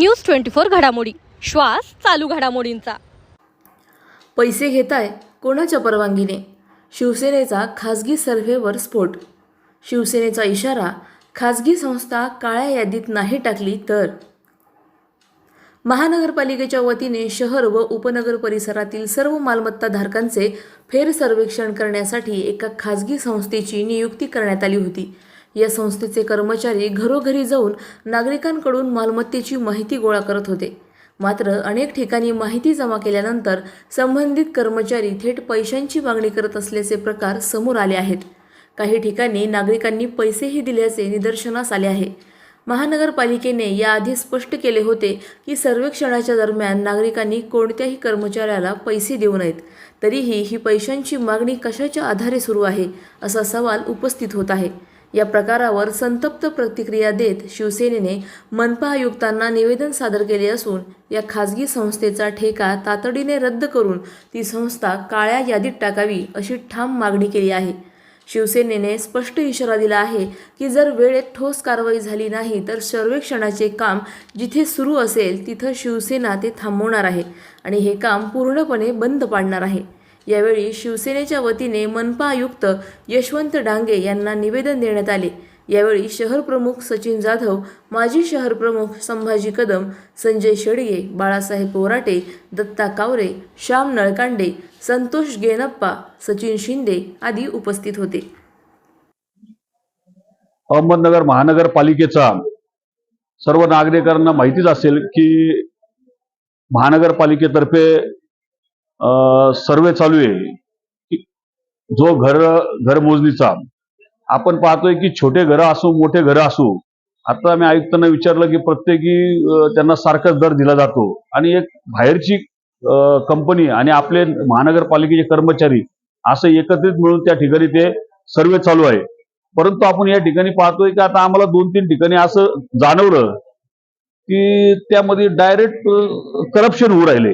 News twenty four घडामोडी. श्वास चालू घडामोडींचा. पैसे घेताय कोणाच्या परवानगीने? शिवसेनेचा खासगी सर्व्हेवर स्फोट. शिवसेनेचा इशारा खासगी संस्था काळ्या यादीत नाही टाकली तर. महानगरपालिकेच्या वतीने शहर व उपनगर परिसरातील सर्व मालमत्ता धारकांचे फेरसर्वेक्षण करण्यासाठी एका खासगी संस्थेची नियुक्ती करण्यात आली होती. या संस्थेचे कर्मचारी घरोघरी जाऊन नागरिकांकडून मालमत्तेची माहिती गोळा करत होते. मात्र अनेक ठिकाणी माहिती जमा केल्यानंतर संबंधित कर्मचारी थेट पैशांची मागणी करत असल्याचे प्रकार समोर आले आहेत. काही ठिकाणी नागरिकांनी पैसेही दिल्याचे निदर्शनास आले आहे. महानगरपालिकेने याआधी स्पष्ट केले होते की सर्वेक्षणाच्या दरम्यान नागरिकांनी कोणत्याही कर्मचाऱ्याला पैसे देऊ नयेत. तरीही ही पैशांची मागणी कशाच्या आधारे सुरू आहे असा सवाल उपस्थित होत आहे. या प्रकारावर संतप्त प्रतिक्रिया देत शिवसेनेने मनपा आयुक्तांना निवेदन सादर केले असून या खासगी संस्थेचा ठेका तातडीने रद्द करून ती संस्था काळ्या यादीत टाकावी अशी ठाम मागणी केली आहे. शिवसेनेने स्पष्ट इशारा दिला आहे की जर वेळेत ठोस कारवाई झाली नाही तर सर्वेक्षणाचे काम जिथे सुरू असेल तिथं शिवसेना ते थांबवणार आहे आणि हे काम पूर्णपणे बंद पाडणार आहे. यावेळी शिवसेनेच्या वतीने मनपा आयुक्त यशवंत डांगे यांना निवेदन देण्यात आले. यावेळी शहर प्रमुख सचिन जाधव माजी शहर प्रमुख संभाजी कदम संजय शेडगे बाळासाहेब पोराटे दत्ता कावरे श्याम नळकांडे संतोष गेनप्पा सचिन शिंदे आदी उपस्थित होते. अहमदनगर महानगरपालिकेचा सर्व नागरिकांना माहितीच असेल की महानगरपालिकेतर्फे सर्वे चालू आहे. जो घर घरमोजणीचा आपण पाहतोय की छोटे घरं असो मोठे घरं असो आता मी आयुक्तांना विचारलं की प्रत्येकी त्यांना सारखाच दर दिला जातो. आणि एक बाहेरची कंपनी आणि आपले महानगरपालिकेचे कर्मचारी असं एकत्रित मिळून त्या ठिकाणी ते सर्वे चालू आहे. परंतु आपण या ठिकाणी पाहतोय की आता आम्हाला दोन तीन ठिकाणी असं जाणवलं की त्यामध्ये डायरेक्ट करप्शन होऊ राहिले.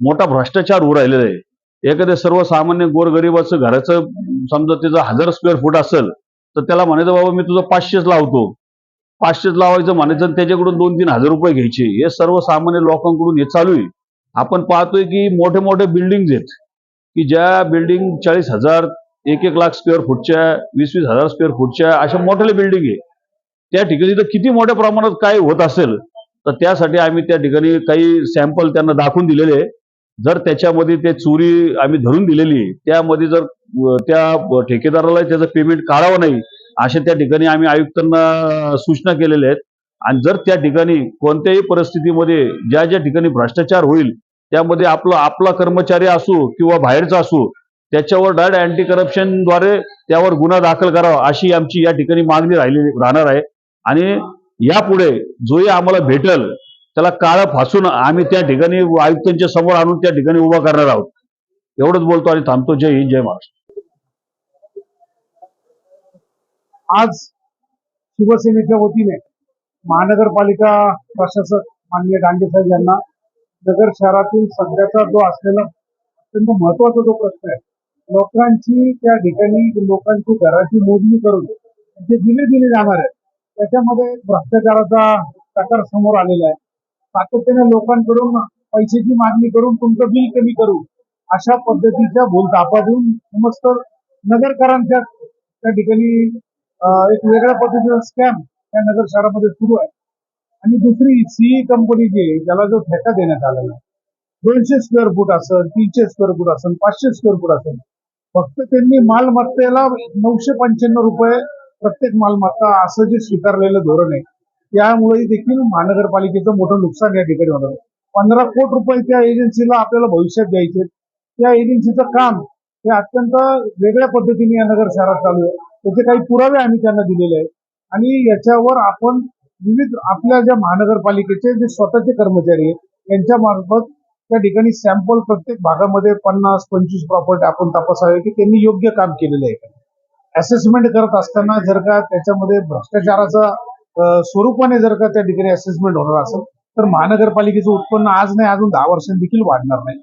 मोठा भ्रष्टाचार होऊ राहिलेला आहे. एखाद्या सर्वसामान्य गोरगरिबाचं घराचं समजा त्याचं हजार स्क्वेअर फूट असेल तर त्याला म्हणायचं बाबा मी तुझं पाचशेच लावतो. पाचशेच लावायचं म्हणायचं आणि त्याच्याकडून दोन तीन हजार रुपये घ्यायचे. हे सर्वसामान्य लोकांकडून हे चालू आहे. आपण पाहतोय की मोठे मोठे बिल्डिंग आहेत. की ज्या बिल्डिंग चाळीस हजार एक एक लाख स्क्वेअर फूटच्या वीस वीस हजार स्क्वेअर फूटच्या अशा मोठ्या बिल्डिंग आहे. त्या ठिकाणी तर किती मोठ्या प्रमाणात काय होत असेल तर त्यासाठी आम्ही त्या ठिकाणी काही सॅम्पल त्यांना दाखवून दिलेले आहे. जर त्याच्यामध्ये ते चोरी आम्ही धरून दिलेली आहे त्यामध्ये जर त्या ठेकेदाराला त्याचं पेमेंट काढावं नाही अशा त्या ठिकाणी आम्ही आयुक्तांना सूचना केलेल्या आहेत. आणि जर त्या ठिकाणी कोणत्याही परिस्थितीमध्ये ज्या ज्या ठिकाणी भ्रष्टाचार होईल त्यामध्ये आपला आपला कर्मचारी असो किंवा बाहेरचा असो त्याच्यावर डायरेक्ट अँटी करप्शनद्वारे त्यावर गुन्हा दाखल करावा अशी आमची या ठिकाणी मागणी राहिली राहणार आहे. आणि यापुढे जोही आम्हाला भेटल त्याला काळं फासून आम्ही त्या ठिकाणी आयुक्तांच्या समोर आणून त्या ठिकाणी उभा करणार आहोत. एवढंच बोलतो आणि थांबतो. जय हिंद जय महाराष्ट्र. आज शिवसेनेच्या वतीने महानगरपालिका प्रशासक माननीय गांधीसाहेब साहेब यांना नगर शहरातील सध्याचा जो असलेला अत्यंत महत्त्वाचा जो प्रश्न आहे लोकांची त्या ठिकाणी लोकांची घराची मोजणी करून जे दिले दिले जाणार आहेत त्याच्यामध्ये भ्रष्टाचाराचा प्रकार समोर आलेला आहे. सातत्याने लोकांकडून पैशाची मागणी करून तुमचं बिल कमी करू अशा पद्धतीच्या बोलतापा देऊन समस्त नगरकरांच्या त्या ठिकाणी एक वेगळ्या पद्धतीचा स्कॅम त्या नगर शहरामध्ये सुरू आहे. आणि दुसरी सीई कंपनी जी आहे त्याला जो ठेका देण्यात आलेला दोनशे स्क्वेअर फूट असेल तीनशे स्क्वेअर फूट असेल पाचशे स्क्वेअर फूट असेल फक्त त्यांनी मालमत्तेला नऊशे पंच्याण्णव रुपये प्रत्येक मालमत्ता असं जे स्वीकारलेलं धोरण आहे त्यामुळे देखील महानगरपालिकेचं मोठं नुकसान या ठिकाणी होणार पंधरा कोटी रुपये त्या एजन्सीला आपल्याला भविष्यात द्यायचे त्या एजन्सीचं काम हे अत्यंत वेगळ्या पद्धतीने या नगर शहरात चालू आहे. त्याचे काही पुरावे आम्ही त्यांना दिलेले आहेत. आणि याच्यावर आपण विविध आपल्या ज्या महानगरपालिकेचे जे स्वतःचे कर्मचारी आहेत यांच्या मार्फत त्या ठिकाणी सॅम्पल प्रत्येक भागामध्ये पन्नास पंचवीस प्रॉपर्टी आपण तपासावे की त्यांनी योग्य काम केलेलं आहे असेसमेंट करत असताना जर का त्याच्यामध्ये भ्रष्टाचाराचा स्वरूपाने जर का त्या ठिकाणी असेसमेंट होणार असेल तर महानगरपालिकेचं उत्पन्न आज नाही अजून दहा वर्षांनी देखील वाढणार नाही.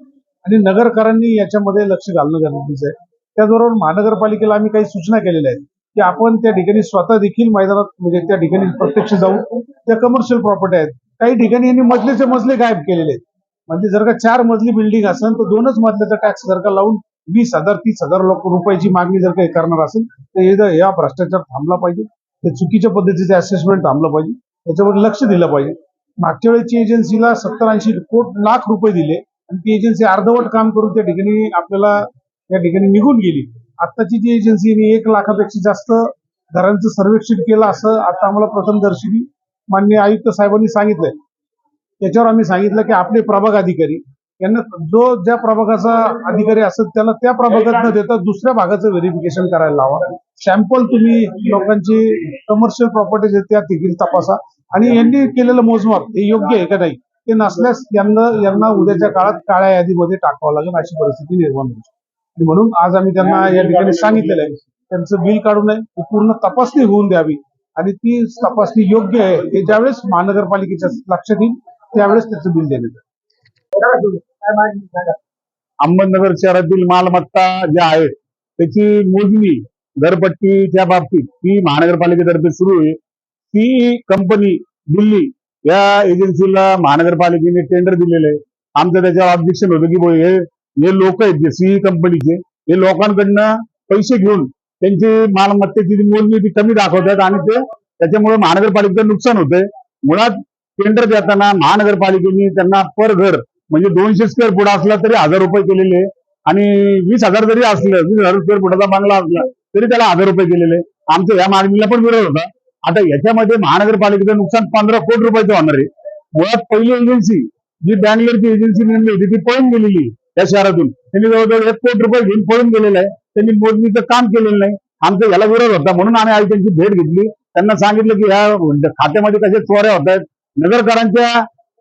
आणि नगरकरांनी याच्यामध्ये लक्ष घालणं गरजेचं आहे. त्याचबरोबर महानगरपालिकेला आम्ही काही सूचना केलेल्या आहेत की आपण त्या ठिकाणी स्वतः देखील मैदानात म्हणजे त्या ठिकाणी प्रत्यक्ष जाऊन त्या कमर्शियल प्रॉपर्टी आहेत काही ठिकाणी यांनी मजलेचे मजले गायब केलेले आहेत. म्हणजे जर का चार मजली बिल्डिंग असेल तर दोनच मजल्याचा टॅक्स जर का लावून वीस हजार तीस हजार लोक रुपयाची मागणी जर काही करणार असेल तर हा या भ्रष्टाचार थांबला पाहिजे. हे चुकीच्या पद्धतीचे असेसमेंट थांबलं पाहिजे. त्याच्यावर लक्ष दिलं पाहिजे. मागच्या वेळेची एजन्सीला सत्तर ऐंशी कोट लाख रुपये दिले आणि ती एजन्सी अर्धवट काम करून त्या ठिकाणी आपल्याला त्या ठिकाणी निघून गेली. आत्ताची जी एजन्सीने एक लाखापेक्षा जास्त घरांचं सर्वेक्षण केलं असं आता आम्हाला प्रथमदर्शनी माननीय आयुक्त साहेबांनी सांगितलंय. त्याच्यावर आम्ही सांगितलं की आपले प्रभाग अधिकारी यांना जो ज्या प्रभागाचा अधिकारी असत त्याला त्या प्रभागात न देता दुसऱ्या भागाचं व्हेरिफिकेशन करायला लावा. सॅम्पल तुम्ही लोकांची कमर्शियल प्रॉपर्टीज आहेत त्या देखील तपासा. आणि यांनी केलेलं मोजमाप हे योग्य आहे का नाही ते नसल्यास यांना यांना उद्याच्या काळात काळ्या यादीमध्ये टाकावं लागेल अशी परिस्थिती निर्माण शकते आणि म्हणून आज आम्ही त्यांना या ठिकाणी सांगितलेलं आहे. त्यांचं बिल काढू नये ती पूर्ण तपासणी होऊन द्यावी. आणि ती तपासणी योग्य आहे हे ज्यावेळेस महानगरपालिकेच्या लक्षात येईल त्यावेळेस त्याचं बिल देण्यात. अहमदनगर शहरातील मालमत्ता ज्या आहेत त्याची मोजणी घरपट्टीच्या बाबतीत ही महानगरपालिकेतर्फे सुरू आहे. ती कंपनी दिल्ली या एजन्सीला महानगरपालिकेने टेंडर दिलेलं आहे. आमचं त्याच्यावर ऑब्जेक्शन होतं की हे हे लोक आहेत जे सीई कंपनीचे हे लोकांकडनं पैसे घेऊन त्यांची मालमत्तेची मोजणी ती कमी दाखवतात आणि ते त्याच्यामुळे महानगरपालिकेचं नुकसान होतंय. मुळात टेंडर देताना महानगरपालिकेने त्यांना पर घर म्हणजे दोनशे स्क्वेअर फूट असला तरी हजार रुपये केलेले. आणि वीस हजार जरी असलं वीस हजार स्क्वेअर फुटाचा बंगला असला तरी त्याला हजार रुपये केलेले. आमचं या मागणीला पण विरोध होता. आता याच्यामध्ये महानगरपालिकेचं नुकसान पंधरा कोटी रुपयाचं होणार आहे. मुळात पहिली एजन्सी जी बँगलोरची एजन्सी नेमली होती ती पळून गेलेली त्या शहरातून. त्यांनी जवळजवळ एक कोटी रुपये घेऊन पळून गेलेलं आहे. त्यांनी मोजणीचं काम केलेलं नाही. आमचा याला विरोध होता म्हणून आम्ही आज त्यांची भेट घेतली. त्यांना सांगितलं की ह्या खात्यामध्ये कशा चोऱ्या होत आहेत. नगरकरांच्या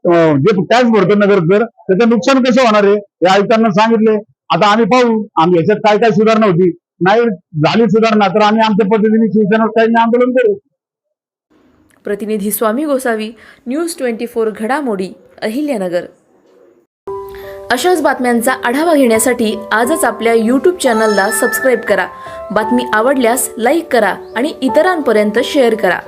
जे टॅक्स भरतो नगरकर त्याचं नुकसान कसं होणार आहे? हे आयुक्तांना सांगितले. आता आम्ही पाहू आम्ही याच्यात काय काय सुधारणा होती. नाही झाली सुधारणा तर आम्ही आमच्या पद्धतीने शिवसेना काही आंदोलन करू. प्रतिनिधी Swami Gosavi news twenty four घडामोडी अहिल्यानगर. अशाच बातम्यांचा आढावा घेण्यासाठी आजच आपल्या यूट्यूब चॅनलला सबस्क्राईब करा. बातमी आवडल्यास लाईक करा आणि इतरांपर्यंत शेअर करा.